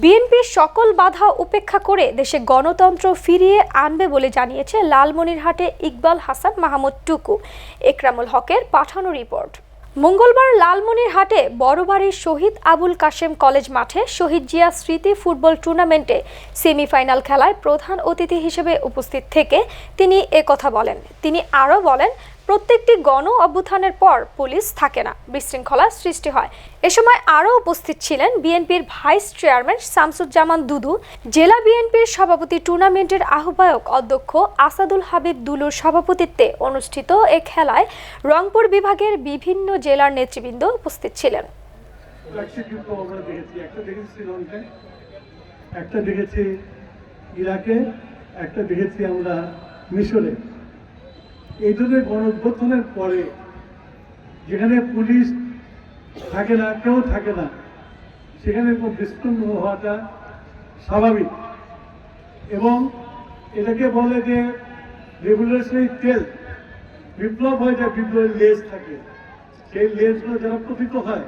বিএনপির সকল বাধা উপেক্ষা করে দেশে গণতন্ত্র ফিরিয়ে আনবে বলে জানিয়েছে লালমনিরহাটে ইকবাল হাসান মাহমুদ টুকু। একরামুল হকের পাঠানো রিপোর্ট। মঙ্গলবার লালমনিরহাটে বড়বাড়ির শহীদ আবুল কাশেম কলেজ মাঠে শহীদ জিয়া স্মৃতি ফুটবল টুর্নামেন্টে সেমিফাইনাল খেলায় প্রধান অতিথি হিসেবে উপস্থিত থেকে তিনি একথা বলেন। তিনি আরও বলেন প্রত্যেকটি গণ অভ্যুত্থানের পর পুলিশ থাকে না, বিশৃঙ্খলা সৃষ্টি হয়। এ সময় আরও উপস্থিত ছিলেন বিএনপির ভাইস চেয়ারম্যান শামসুজ্জামান দুদু, জেলা বিএনপির সভাপতি টুর্নামেন্টের আহ্বায়ক অধ্যক্ষ আসাদুল হাবিব দুলুর সভাপতিত্বে অনুষ্ঠিত এ খেলায় রংপুর বিভাগের বিভিন্ন জেলার নেতৃবৃন্দ উপস্থিত ছিলেন। একটা দেখেছি ইরাকে, একটা দেখেছি আমরা মিশরে। এই ধরনের গণঅভ্যুত্থানের পরে যেখানে পুলিশ থাকে না, কেউ থাকে না, সেখানে খুব বিস্ফোরণ হওয়াটা স্বাভাবিক। এবং এটাকে বলে যে রেগুলেশনারি তেল বিপ্লব হয় যায় বিপ্লবের লেজ থাকে। সেই লেজগুলো যারা পতিত হয়,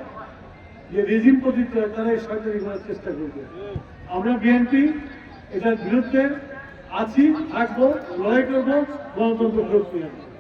যে রেজিম পতিত হয় তারা এই সরকারি করার চেষ্টা করবে। আমরা বিএনপি, এটার বিরুদ্ধে আছি থাকব লড়াই করব গণতন্ত্র ফেরত আসব।